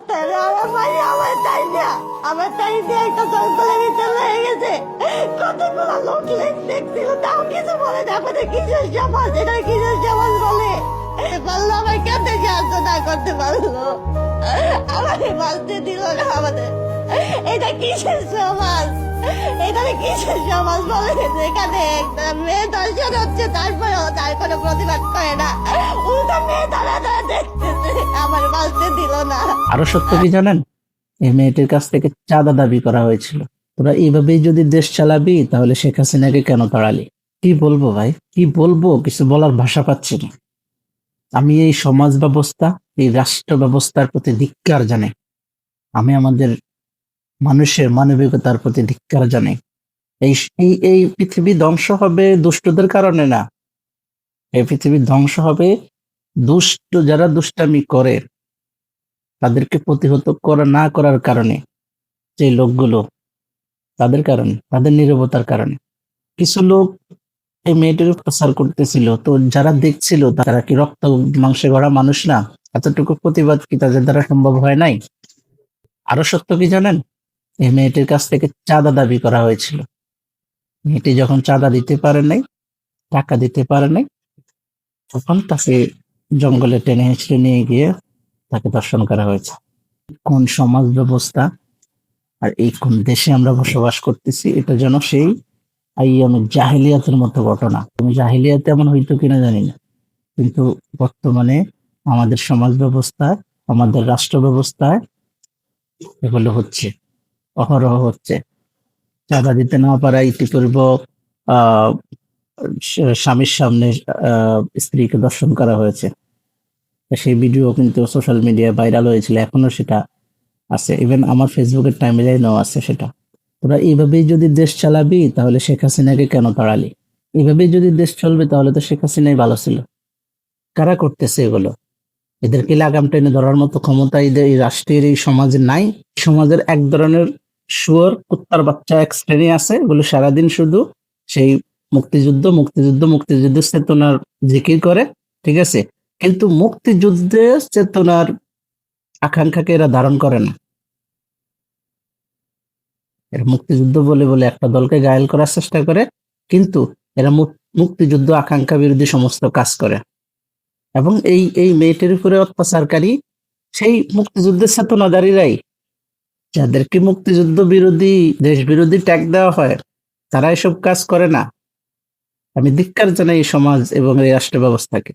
আমার তাই না? আমার তাই দিয়ে একটা জঙ্গলের ভিতরে হয়ে গেছে। কতগুলো লোক দেখছিল তাও কিছু বলে কিসের সমাজ এটা কিশোর সমাজ বলে? পারল আমার না করতে পারল। আমাদের বাঁচতে দিল না আমাদের। এটা কিসের সমাজ এখানে সমাজ বলে একটা মেয়ে দর্শন হচ্ছে, তারপরেও তার কোনো প্রতিবাদ করে না। উল্টা মেয়ে তারা তারা দেখতেছে, আমার বাঁচতে দিল না। আরও সত্য কি জানেন? এই মেয়েটির কাছ থেকে চাঁদা দাবি করা হয়েছিল। তোরা এইভাবেই যদি দেশ চালাবি, তাহলে শেখ হাসিনাকে কেন তাড়ালি? কি বলব ভাই? কি বলব? কিছু বলার ভাষা পাচ্ছি না। আমি এই সমাজ ব্যবস্থা, এই রাষ্ট্র ব্যবস্থার প্রতি ধিক্কার জানাই। আমি আমাদের মানুষের মানবিকতার প্রতি ধিক্কার জানে। এই এই পৃথিবী ধ্বংস হবে দুষ্টদের কারণে না। এই পৃথিবী ধ্বংস হবে দুষ্ট, যারা দুষ্টামি করে, তাদেরকে প্রতিহত করা, না করার কারণে। যে লোকগুলো, তাদের কারণে, তাদের নিরবতার কারণে। কিছু লোক এই মেয়েটির প্রচার করতেছিল। তো যারা দেখছিল, তারা কি রক্ত মাংসে গড়া মানুষ না? এতটুকু প্রতিবাদ কি তাদের দ্বারা সম্ভব হয় নাই? আরও সত্য কি জানেন? এই মেয়েটির কাছ থেকে চাঁদা দাবি করা হয়েছিল। মেয়েটি যখন চাঁদা দিতে পারে নাই, টাকা দিতে পারে নাই, তখন তাকে জঙ্গলে টেনে হেঁচড়ে নিয়ে গিয়ে তাকে দর্শন করা হয়েছে। কোন সমাজ ব্যবস্থা আর এই কোন দেশে আমরা বসবাস করতেছি, এটা যেন সেই আইয়ামের জাহিলিয়াতের মতো ঘটনা। আমি জাহিলিয়াতে এমন হইতো কিনা জানি না, কিন্তু বর্তমানে আমাদের সমাজ ব্যবস্থায় আমাদের রাষ্ট্র ব্যবস্থায় এগুলো হচ্ছে। অহরহ হচ্ছে। চাঁদা দিতে না পারা ইতিপূর্ব স্বামীর সামনে স্ত্রীকে দর্শন করা হয়েছে। সেই ভিডিও কিন্তু সোশ্যাল মিডিয়ায় ভাইরাল হয়েছিল এখনও সেটা আছে। ইভেন আমার ফেসবুকের টাইমলাইনেও আছে সেটা। তোরা এইভাবেই যদি দেশ চালাবি, তাহলে শেখ হাসিনাকে কেন তাড়ালি? এইভাবেই যদি দেশ চলবে, তাহলে তো শেখ হাসিনাই ভালো ছিল। কারা করতেছে এগুলো? এদেরকে লাগাম টেনে ধরার মতো ক্ষমতা এই রাষ্ট্রের, এই সমাজে নাই। সমাজের এক ধরনের শুয়োর কুত্তার বাচ্চা এক শ্রেণি আছে, এগুলো সারাদিন শুধু সেই মুক্তিযুদ্ধ মুক্তিযুদ্ধ মুক্তিযুদ্ধের চেতনার জিকির করে, ঠিক আছে? কিন্তু মুক্তিযুদ্ধের চেতনার আকাঙ্ক্ষাকে এরা ধারণ করে না। এরা মুক্তিযুদ্ধ বলে বলে একটা দলকে গায়েল করার চেষ্টা করে, কিন্তু এরা মুক- মুক্তিযুদ্ধ আকাঙ্ক্ষা বিরোধী সমস্ত কাজ করে। এবং এই এই মেয়েটির উপরে অত্যাচারকারী সেই মুক্তিযুদ্ধের চেতনাদারীরাই যাদেরকে মুক্তিযুদ্ধ বিরোধী দেশ বিরোধী ট্যাগ দেওয়া হয়, তারা এসব কাজ করে না। আমি ধিক্কার জানাই এই সমাজ এবং এই রাষ্ট্র ব্যবস্থাকে